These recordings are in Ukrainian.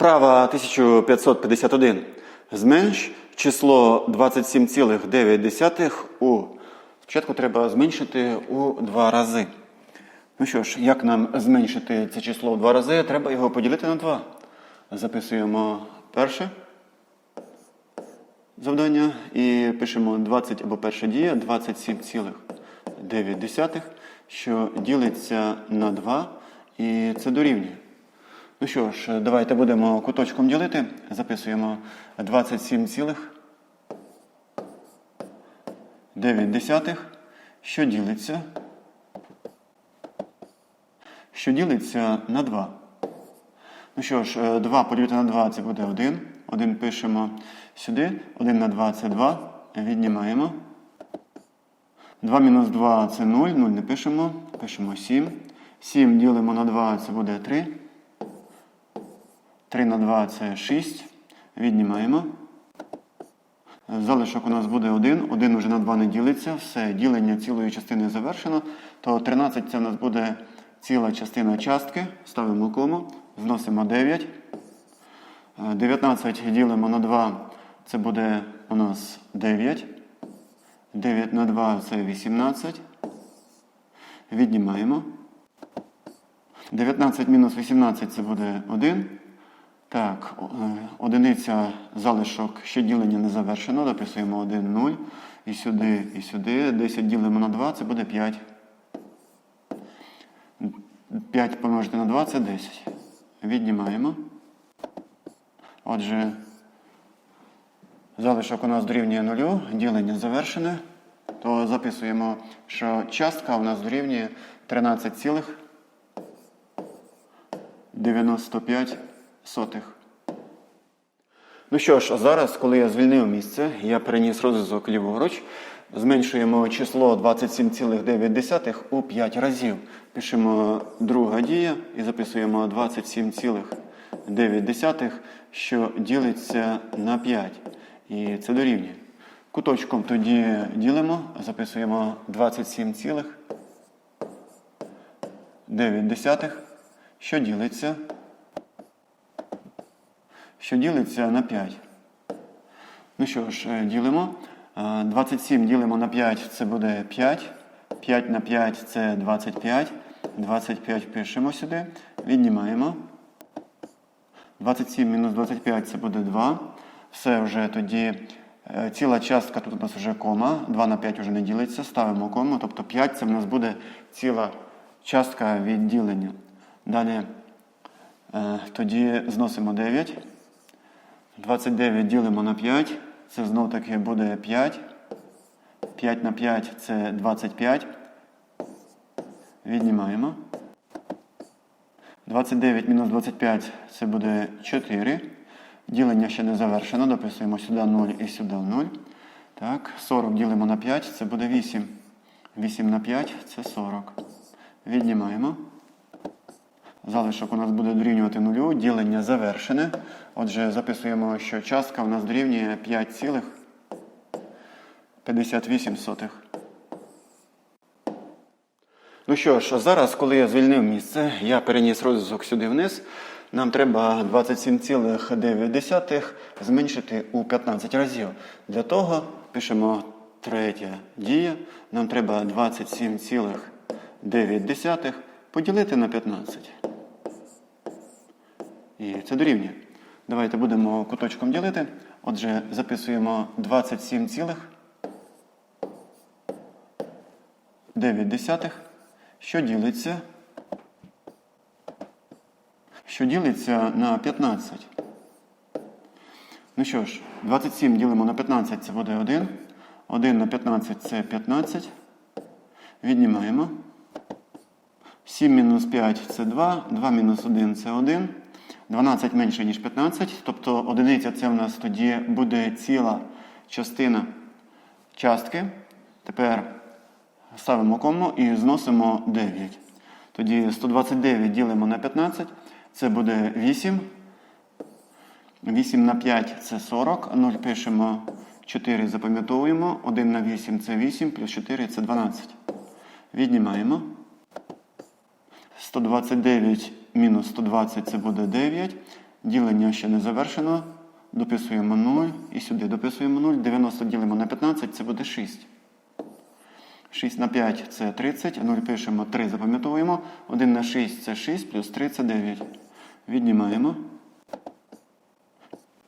Вправа 1551. Зменш число 27,9 у. Спочатку треба зменшити у два рази. Ну що ж, як нам зменшити це число у два рази? Треба його поділити на 2. Записуємо перше завдання і пишемо 20 або перша дія 27,9, що ділиться на 2, і це дорівнює. Ну що ж, давайте будемо куточком ділити. Записуємо 27,9, що ділиться. Що ділиться на 2. Ну що ж, 2 поділити на 2 це буде 1. 1 пишемо сюди. 1 на 2 це 2. Віднімаємо. 2 мінус 2 це 0. 0 не пишемо. Пишемо 7. 7 ділимо на 2 це буде 3. 3 на 2 це 6. Віднімаємо. Залишок у нас буде 1. 1 вже на 2 не ділиться. Все, ділення цілої частини завершено. То 13 це у нас буде ціла частина частки. Ставимо кому. Зносимо 9. Е, 19 ділимо на 2. Це буде у нас 9. 9 на 2 це 18. Віднімаємо. 19 мінус 18 це буде 1. Так, е, одиниця залишок ще ділення не завершено. Дописуємо 1, 0. І сюди, і сюди. 10 ділимо на 2, це буде 5. 5 помножити на 2 це 10. Віднімаємо. Отже, залишок у нас дорівнює 0, ділення завершене. То записуємо, що частка у нас дорівнює 13,95 сотих. Ну що ж, а зараз, коли я звільнив місце, я переніс розв'язок ліворуч, зменшуємо число 27,9 у 5 разів. Пишемо друга дія і записуємо 27,9, що ділиться на 5. І це дорівнює. Куточком тоді ділимо, записуємо 27,9, що ділиться що ділиться на 5. Ну що ж, е, ділимо. Е, 27 ділимо на 5, це буде 5. 5 на 5 це 25. 25 пишемо сюди. Віднімаємо. 27 мінус 25 це буде 2. Все вже тоді. е, Ціла частка тут у нас вже кома. 2 на 5 вже не ділиться. Ставимо кому. Тобто 5 це в нас буде ціла частка відділення. Далі е, тоді зносимо 9. 29 ділимо на 5. Це знов таки буде 5. 5 на 5 це 25. Віднімаємо. 29 мінус 25 це буде 4. Ділення ще не завершено. Дописуємо сюди 0 і сюди 0. Так, 40 ділимо на 5, це буде 8. 8 на 5 це 40. Віднімаємо. Залишок у нас буде дорівнювати нулю, ділення завершене. Отже, записуємо, що частка у нас дорівнює 5,58. Ну що ж, зараз, коли я звільнив місце, я переніс розв'язок сюди вниз. Нам треба 27,9 зменшити у 15 разів. Для того пишемо третя дія. Нам треба 27,9 поділити на 15. І це дорівнює. Давайте будемо куточком ділити. Отже, записуємо 27,9, що ділиться, що ділиться на 15. Ну що ж, 27 ділимо на 15, це буде 1. 1 на 15 це 15. Віднімаємо. 7 мінус 5 це 2, 2 мінус 1 це 1. 12 менше, ніж 15, тобто одиниця це в нас тоді буде ціла частина частки. Тепер ставимо кому і зносимо 9. Тоді 129 ділимо на 15, це буде 8. 8 на 5 це 40, 0 пишемо 4 запам'ятовуємо. 1 на 8 це 8, плюс 4 це 12. Віднімаємо. 129 мінус 120 це буде 9. Ділення ще не завершено. Дописуємо 0 і сюди дописуємо 0. 90 ділимо на 15, це буде 6. 6 на 5 це 30, 0 пишемо 3, запам'ятовуємо. 1 на 6 це 6, плюс 3 це 9. Віднімаємо.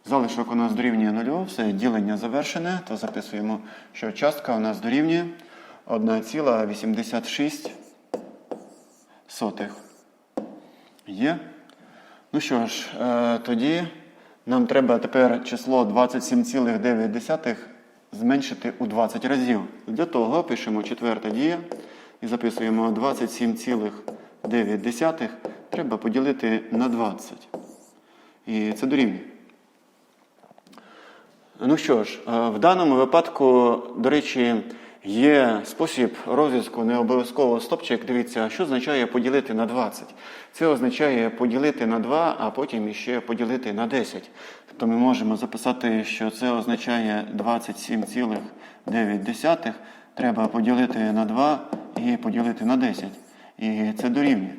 Залишок у нас дорівнює 0, все, ділення завершене, то записуємо, що частка у нас дорівнює 1,86 сотих. Є. Ну що ж, е, тоді нам треба тепер число 27,9 зменшити у 20 разів. Для того пишемо четверта дія і записуємо 27,9 треба поділити на 20. І це дорівнює. Ну що ж, е, в даному випадку, до речі, є спосіб розв'язку не обов'язково стопчик. Дивіться, що означає поділити на 20. Це означає поділити на 2, а потім іще поділити на 10. Тобто ми можемо записати, що це означає 27,9 треба поділити на 2 і поділити на 10. І це дорівнює.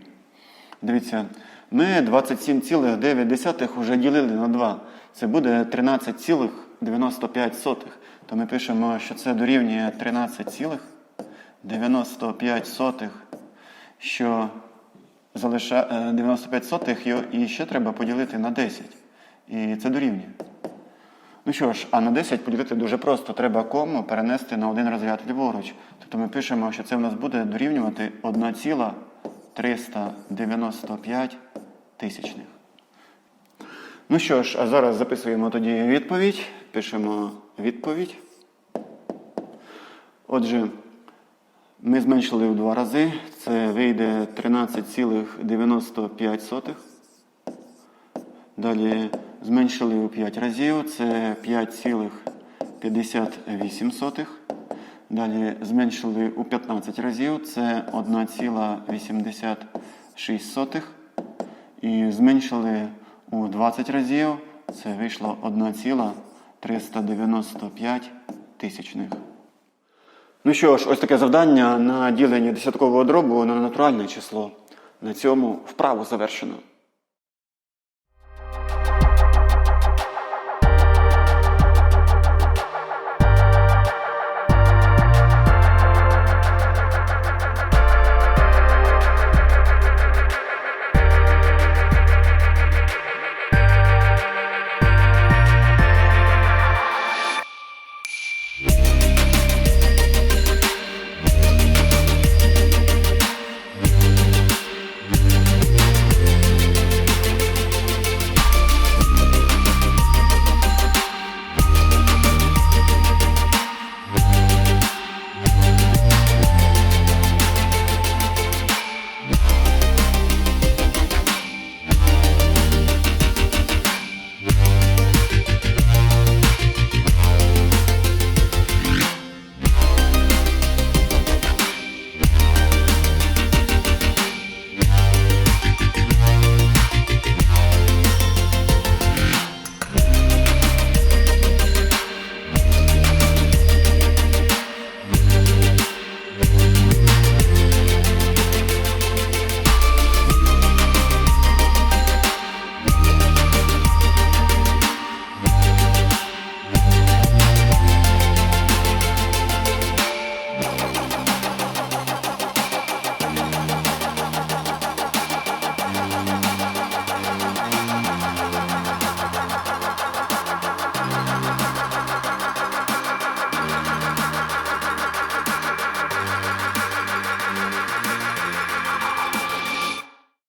Дивіться, ми 27,9 вже ділили на 2. Це буде 13,95. То ми пишемо, що це дорівнює 13,95, що залишає 95 сотих і ще треба поділити на 10. І це дорівнює. Ну що ж, а на 10 поділити дуже просто. Треба кому перенести на один розряд ліворуч. Тобто ми пишемо, що це в нас буде дорівнювати 1,395 тисячних. Ну що ж, а зараз записуємо тоді відповідь. Пишемо відповідь. Отже, ми зменшили в два рази. Це вийде 13,95. Далі зменшили у 5 разів. Це 5,58. Далі зменшили у 15 разів. Це 1,86. І зменшили у 20 разів. Це вийшло 1,395 тисячних. Ну що ж, ось таке завдання на ділення десяткового дробу на натуральне число. На цьому вправу завершено.